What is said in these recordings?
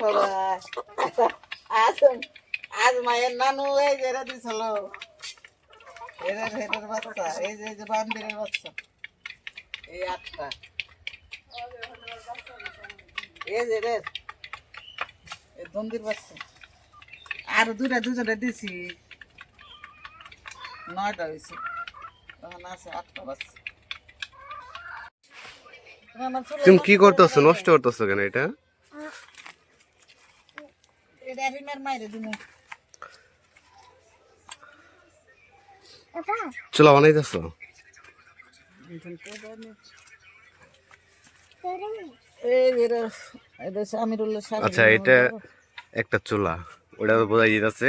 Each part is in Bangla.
সবাই? আজ নানু এই যে এরা দিছিল। এরা এটার বাচ্চা, এই যে বাচ্চা। এই আটটা। এই যে এই বাচ্চা। আর দুটা দুজনে দিছি। নয়টা হয়েছে তখন আছে আটটা বাচ্চা। তুমি কি করতেছো? নষ্ট করতেছো কেন এটা? চুলা বানাইতেছো? আচ্ছা এটা একটা চুলা। ওটা তো বোঝা যাচ্ছে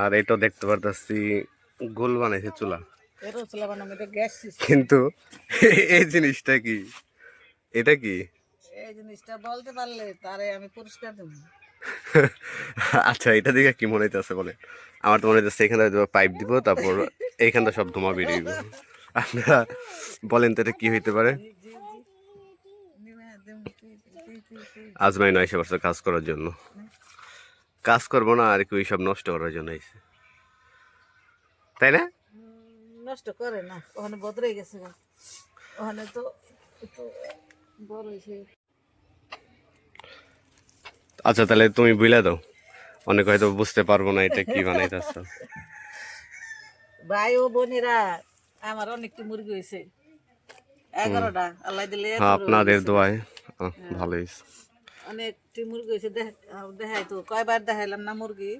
আর এটা দেখতে পারতাছি গোল বানাইছে চুলা। কিন্তু এই জিনিসটা কি? এটা কি? এই জিনিসটা বলতে পারলে তারে আমি পুরস্কার দেবো। আচ্ছা এটা দেখে কি মনে হইতেছে বলে আমার তো মনে হইতেছে এখানে পাইপ দিব তারপর এইখানটা সব ধোঁয়া বেরিয়ে যাবে আপনারা বলেন তো এটা কি হইতে পারে? আজমাই নয় এসে পারছে কাজ করার জন্য। কাজ করব না আর কি ওই সব নষ্ট করার জন্য এসে তাই না? নষ্ট করে না ওখানে বদলে গেছে ওখানে তো আচ্ছা তাহলে তুমি বুঝলে দাও। অনেক হয়তো বুঝতে পারব না এটা কি বানাইতেছ। ভাই ও বোনেরা আমার অনেকটি মুরগি হয়েছে। এগারোটা আল্লাহ দিলে হ্যাঁ আপনাদের। দোয়ায়। আহ, ভালোই অনেকটি মুরগি হয়েছে দেখাই তো কয়বার দেখাইলাম না মুরগি?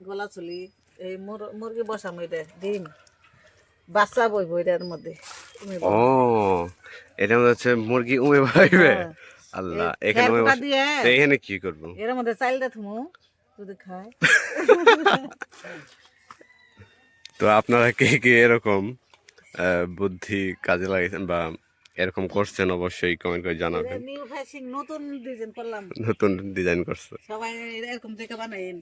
গলা চুলি এই মুর- মুরগি বসাম এটা ডিম। বাচ্চা বইব এটার মধ্যে ও এটা হচ্ছে মুরগি উমে পাইবে হ্যাঁ। আল্লাহ এখানে এখানে কি করব? এর মধ্যে চাইলটা থুমু যদি খায়। তো আপনারা কে কে এরকম বুদ্ধি কাজে লাগাইছেন বা এরকম করছেন অবশ্যই কমেন্ট করে জানাবেন। নিউ ফ্যাশন নতুন ডিজাইন করলাম। নতুন ডিজাইন করছে। সবাই এরকম থেকে বানাইন